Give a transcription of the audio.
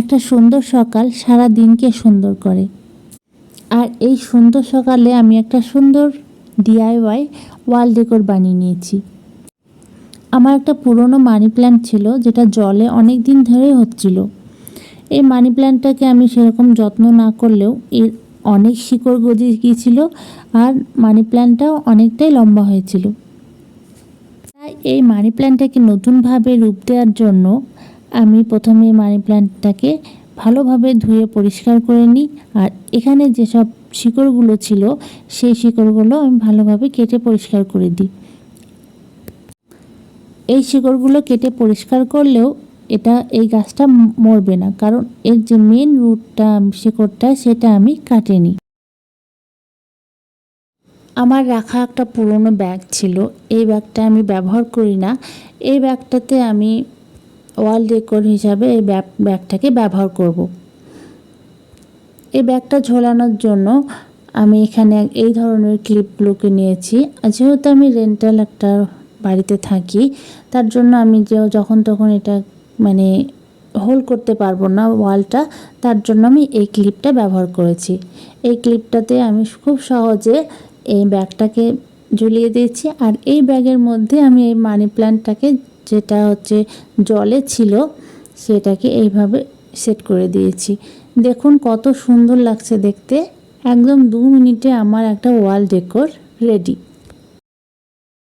একটা সুন্দর সকাল সারা দিনকে সুন্দর করে। আর এই সুন্দর সকালে আমি একটা সুন্দর ডিআইওয়াই ওয়াল ডেকোর বানিয়ে নিয়েছি। আমার একটা পুরনো মানি প্ল্যান্ট ছিল, যেটা জলে অনেক দিন ধরেই হচ্ছিল। এই মানি প্ল্যান্টটাকে আমি সেরকম যত্ন না করলেও এর অনেক শিকড় গজিয়ে গিয়েছিল আর মানি প্ল্যান্টটাও অনেকটাই লম্বা হয়েছিল। তাই এই মানি প্ল্যান্টটাকে নতুনভাবে রূপ দেওয়ার জন্য আমি প্রথমে মানি প্ল্যান্টটাকে ভালোভাবে ধুয়ে পরিষ্কার করে নিই। আর এখানে যেসব শিকড়গুলো ছিল, সেই শিকড়গুলো আমি ভালোভাবে কেটে পরিষ্কার করে দিই। এই শিকড়গুলো কেটে পরিষ্কার করলেও এটা, এই গাছটা মরবে না। কারণ এর যে মেন রুটটা শিকড়টা, সেটা আমি কাটিনি। আমার রাখা একটা পুরনো ব্যাগ ছিল। এই ব্যাগটা আমি ব্যবহার করি না। এই ব্যাগটাতে আমি ওয়াল ডেকোর হিসাবে এই ব্যাগ ব্যাগটাকে ব্যবহার করব। এই ব্যাগটা ঝোলানোর জন্য আমি এখানে এই ধরনের ক্লিপগুলোকে নিয়েছি। যেহেতু আমি রেন্টাল একটা বাড়িতে থাকি, তার জন্য আমি যে যখন তখন এটা মানে হোল্ড করতে পারব না ওয়ালটা, তার জন্য আমি এই ক্লিপটা ব্যবহার করেছি। এই ক্লিপটাতে আমি খুব সহজে এই ব্যাগটাকে ঝুলিয়ে দিয়েছি। আর এই ব্যাগের মধ্যে আমি এই মানি প্ল্যান্টটাকে যেটা হচ্ছে জলে ছিল, সেটাকে এইভাবে সেট করে দিয়েছি। দেখুন কত সুন্দর লাগছে দেখতে। একদম দু মিনিটে আমার একটা ওয়াল ডেকোর রেডি